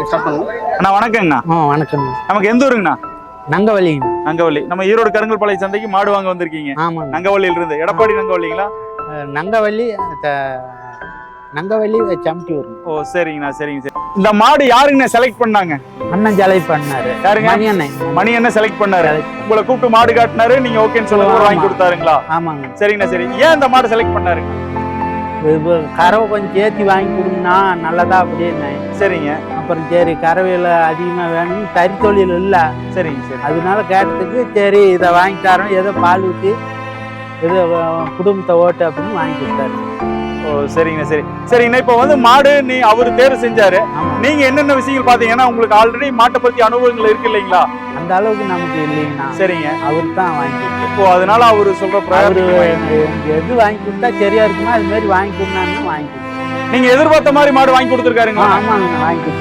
Okay start பண்ணுவோம் அண்ணா வணக்கங்கண்ணா. ஆ வணக்கம். நமக்கு எந்த ஊருங்கண்ணா? நங்கவலிங்க நங்கவள்ளி நம்ம ஈரோடு கருங்கல் பாளைய சந்தைக்கு மாடு வாங்க வந்திருக்கீங்க. ஆமாங்க. நங்கவள்ளியில இருந்து எடப்பாடி நங்கவள்ளிங்களா நங்கவல்லி சமட்டி வரும் ஓ சரிங்கண்ணா சரிங்க சரி. இந்த மாடு யாருங்கண்ணா செலக்ட் பண்ணாங்க? அண்ணன் ஜலை பண்ணாரு. யாருங்க? மணி அண்ணன். மணி என்ன செலக்ட் பண்ணாரு. Select. உங்களை கூப்பிட்டு மாடு காட்டினாரு நீங்க ஓகேன்னு சொல்லுங்க ஆமா. வாங்கி கொடுத்தாருங்களா? ஆமாங்க. சரிங்கண்ணா சரி. ஏன் இந்த மாடு செலக்ட் பண்ணாரு இது கறவை கொஞ்சம் சேர்த்தி வாங்கி கொடுங்கன்னா நல்லதா அப்படின்னு சரிங்க. அப்புறம் சரி கறவையில் அதிகமாக வேணும் தறி தொழில் இல்லை. சரிங்க சரி அதனால கேட்டதுக்கு சரி இதை வாங்கி தரோம் ஏதோ பால் ஊற்றி அஹ், குடும்பத்தை ஓட்டு அப்படின்னு வாங்கி கொடுத்தாரு. ஓ சரிங்கண்ணா சரி. சரிங்கண்ணா இப்போ வந்து மாடு நீ அவர் தேர்வு செஞ்சாரு. நீங்க என்னென்ன விஷயங்கள் பாத்தீங்கன்னா உங்களுக்கு ஆல்ரெடி மாட்டை பத்தி அனுபவங்கள் இருக்கு இல்லைங்களா அந்த அளவுக்கு நமக்கு இல்லைங்கண்ணா சரிங்க அவர் தான் வாங்கி. இப்போ அதனால அவரு சொல்ற பிரயாரிட்டி எது வாங்கி கொடுத்தா சரியா இருக்குமோ அது மாதிரி வாங்கி கொடுத்தாங்கன்னா வாங்கி. நீங்க எதிர்பார்த்த மாதிரி மாடு வாங்கி கொடுத்துருக்காருங்களா ஆமாங்க வாங்கி.